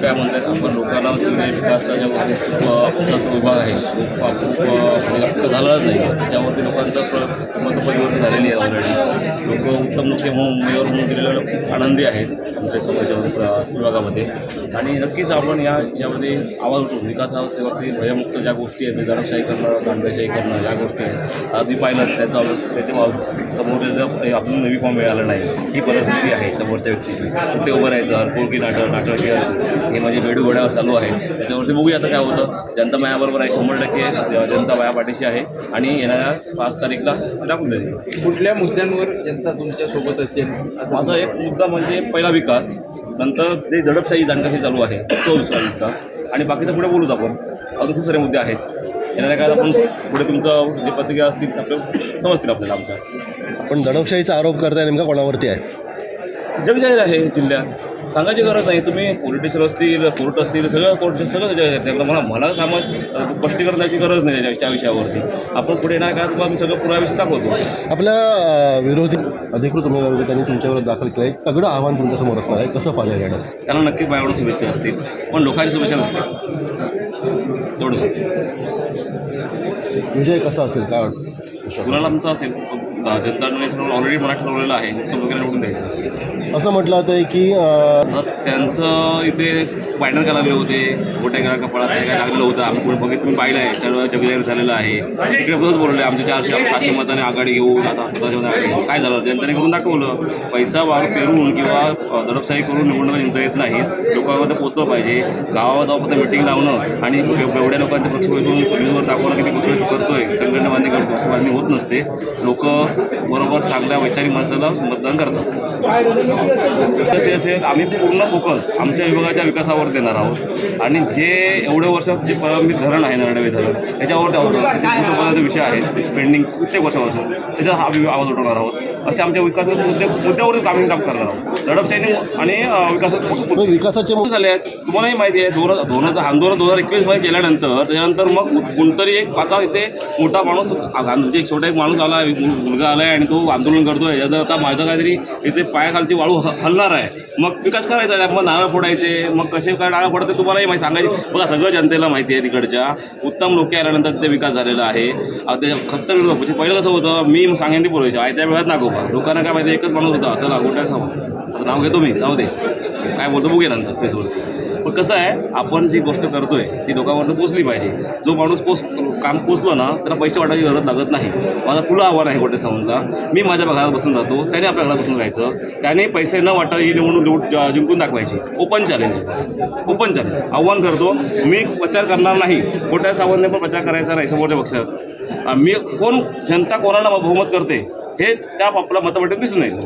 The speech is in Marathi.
काय म्हणतात आपण लोकांना तिथे विकासाच्या बाबतीत खूप आमचा जो विभाग आहे. तो खूप खूप झालेलाच नाही. त्याच्यावरती लोकांचं प्र मतपरिवर्तन झालेली आहे ऑलरेडी लोक उत्तम नुकते म्हणून उमेदवार म्हणून दिलेले खूप आनंदी आहेत आमच्या समाजाच्या विभागामध्ये. आणि नक्कीच आपण या याच्यामध्ये आवाज उठून विकासावरती भयमुक्त ज्या गोष्टी आहेत दडपशाही करणं दांडशाही करणं ज्या गोष्टी आहेत. आधी पाहिलं त्याचा त्याच्या बाबत समोरच्या आपल्याला नवी फॉर्म मिळाला नाही ही परिस्थिती आहे समोरच्या व्यक्तीची. कुठे उभं राहायचं? हरकोळकी नाटक नाटक हे म्हणजे बेडू घोड्यावर चालू आहे. त्याच्यावरती बघूया आता काय होतं. जनता मायाबरोबर आहे शंभर टक्के जनता माया पाठीशी आहे. आणि येणाऱ्या पाच तारीखला दाखवून देईल. कुठल्या मुद्द्यांवर जनता तुमच्यासोबत असेल? असं माझा एक मुद्दा म्हणजे पहिला विकास नंतर जे दडपशाही जानकाशी चालू आहे तो दुसरा मुद्दा. आणि बाकीचं पुढे बोलूच आपण. अजून खूप सारे मुद्दे आहेत. येणाऱ्या काळात आपण पुढे तुमचं जे पत्रिका असतील आपल्या समजतील आपल्याला आमच्या. पण दडपशाहीचा आरोप करताय नेमका कोणावरती आहे? जग जाहीर आहे जिल्ह्यात. सांगायची गरज नाही. तुम्ही पोलिटिशियन असतील कोर्ट असतील सगळं कोर्ट सगळं आहे त्यामुळे मला मला समज स्पष्टीकरणाची गरज नाही त्या- त्या विषयावरती. आपण पुढे येणार का? तुम्हाला मी सगळं पुराविषयी दाखवतो. आपल्या विरोधी अधिकृत उमेदवार त्यांनी तुमच्यावर दाखल केलं आहे तगडं आव्हान तुमच्यासमोर असणार आहे. कसं पाहिजे मॅडम त्यांना नक्कीच माझ्याकडून शुभेच्छा असतील. पण लोकांची शुभेच्छा नसतील तेवढं विजय कसा असेल? काय वाटतं? कुणाला आमचं असेल. जनता ऑलरेडी मला ठरवलेलं आहे वगैरे निवडून द्यायचं. असं म्हटलं आहे की त्यांचं इथे बॅनर लागले होते गोट्या गेला कपाळात काय काय लागलेलं होतं आम्ही पुढे बघित तुम्ही पाहिलं आहे सर्व जगजाहीर झालेलं आहे. इकडे बसच बोलले आमचे चारशे सहाशे मताने आघाडी घेऊ आता काय झालं? जनतेने करून दाखवलं. पैसा वार पेरून किंवा दडपशाही करून निवडणुका जिंकता येत नाहीत. लोकांमध्ये पोचलं पाहिजे. गावात जाऊन मिटिंग लावणं आणि एवढ्या लोकांचे पक्षभेदून न्यूजवर दाखवणं की ते पक्षभेद करतोय संघटना बांधणी करतो अशी बांधणी होत नसते. लोक बरोबर चांगल्या वैचारिक माणसाला मतदान करतात. तसे असेल आम्ही पूर्ण फोकस आमच्या विभागाच्या विकासावर देणार आहोत. आणि जे एवढ्या वर्षात जे प्रलंबित धरण आहे नरडवे धरण त्याच्यावर त्यावर त्याचे भूसंपादनाचे विषय आहेत पेंडिंग प्रत्येक वर्षापासून. त्याच्यात हा आवाज उठवणार आहोत. असे आमच्या विकासाचे मुद्दे मुद्द्यावरच आम्ही काम करणार आहोत. दडपशाहीने आणि विकासात विकासाचे किती झाले आहेत. तुम्हालाही माहिती आहे दोन दोन हजार आंदोलन दोन हजार एकवीसमध्ये केल्यानंतर त्याच्यानंतर मग कोणतरी एक आता इथे मोठा माणूस आ- म्हणजे एक छोटा एक माणूस आला मु- मुलगा आला आहे आणि तो आंदोलन करतोय. याचा आता माझं काहीतरी इथे पायाखालची वाळू ह- हलणार आहे. मग विकास करायचा आहे. मग नारळ फोडायचे. मग कसे काय नारळ फोडते तुम्हालाही माहिती सांगायची. बघा सगळं जनतेला माहिती आहे तिकडच्या. उत्तम लोक आल्यानंतर ते विकास झालेला आहे. आता ते खत्तर म्हणजे पहिलं कसं होतं मी सांगेन ते बोलायचं आयत्या वेळात नागोबा लोकांना काय माहिती एकच माणूस होता. चला गोट्या हवा नाव घेतो मी जाऊ दे. काय बोलतो बघूया नंतर फेसवरती पण कसं आहे आपण जी गोष्ट करतोय ती लोकांपर्यंत पोचली पाहिजे. जो माणूस पोच काम पोचलो ना त्याला पैसे वाटायची गरज लागत नाही. माझा खुलं आव्हान आहे गोटे सावंतला मी माझ्या घरात बसून राहतो त्याने आपल्या घरात बसून राहायचं. त्याने पैसे न वाटा ही निवडणूक निवड जिंकून दाखवायची. ओपन चॅलेंज आहे. ओपन चॅलेंज आव्हान करतो मी प्रचार करणार नाही. गोट्या सावंतने पण प्रचार करायचा नाही समोरच्या पक्षात. मी कोण जनता कोणाला बहुमत करते हे त्या आपल्या मतपट्टीत दिसून येईल.